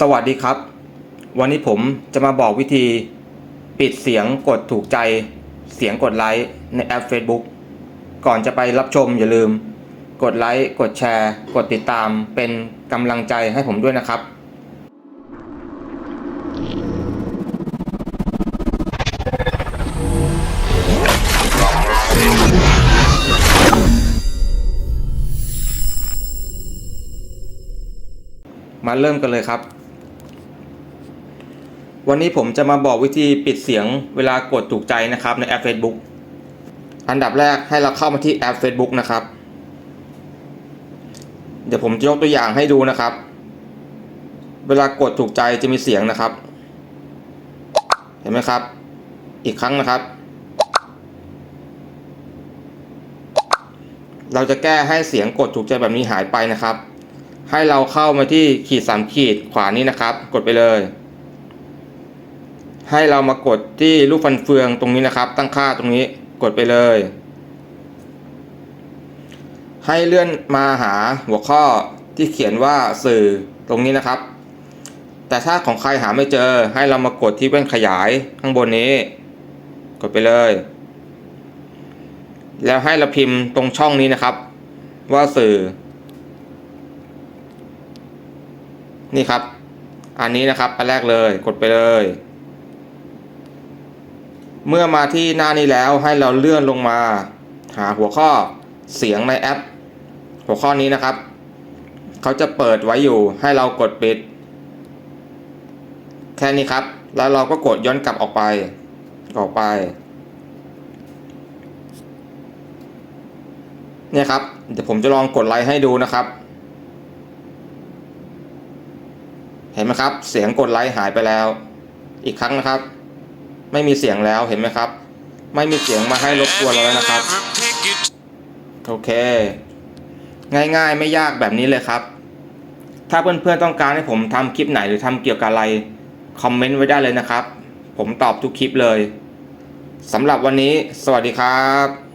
สวัสดีครับ วันนี้ผมจะมาบอกวิธี ปิดเสียงกดถูกใจ เสียงกดไลค์ในแอป Facebook ก่อนจะไปรับชมอย่าลืม กดไลค์กดแชร์ กดติดตามเป็นกำลังใจให้ผมด้วยนะครับ มาเริ่มกันเลยครับ วันนี้ผมจะมาบอกวิธีปิดเสียงเวลากดถูกใจนะครับในแอป Facebook อันดับแรกให้เราเข้ามาที่แอป Facebook นะครับ เดี๋ยวผมจะยกตัวอย่างให้ดูนะครับ เวลากดถูกใจจะมีเสียงนะครับ เห็นไหมครับ อีกครั้งนะครับ เราจะแก้ให้เสียงกดถูกใจแบบนี้หายไปนะครับ ให้เราเข้ามาที่ขีดสามขีดขวานี้นะครับ กดไปเลย ให้เรามากดที่รูปฟันเฟืองตรงนี้นะครับ ตั้งค่าตรงนี้กดไปเลย ให้เลื่อนมาหาหัวข้อที่เขียนว่าสื่อตรงนี้นะครับ แต่ถ้าของใครหาไม่เจอให้เรามากดที่แว่นขยายข้างบนนี้ กดไปเลย แล้วให้เราพิมพ์ตรงช่องนี้นะครับ ว่าสื่อ นี่ครับ อันนี้นะครับอันแรกเลยกดไปเลย เมื่อมาที่หน้านี้แล้วให้เราเลื่อนลงมา หาหัวข้อเสียงในแอป หัวข้อนี้นะครับ เขาจะเปิดไว้อยู่ให้เรากดปิด แค่นี้ครับ แล้วเราก็กดย้อนกลับออกไป ออกไปเนี่ยครับ เดี๋ยวผมจะลองกดไลค์ให้ดูนะครับ เห็นไหมครับ เสียงกดไลค์หายไปแล้ว อีกครั้งนะครับ ไม่มีเสียงแล้วเห็นไหมครับ ไม่มีเสียงมาให้รบกวนเราแล้วนะครับ โอเค ง่ายๆไม่ยากแบบนี้เลยครับ ถ้าเพื่อนๆต้องการให้ผมทำคลิปไหนหรือทำเกี่ยวกับอะไร คอมเมนต์ไว้ได้เลยนะครับ ผมตอบทุกคลิปเลยสำหรับวันนี้ สวัสดีครับ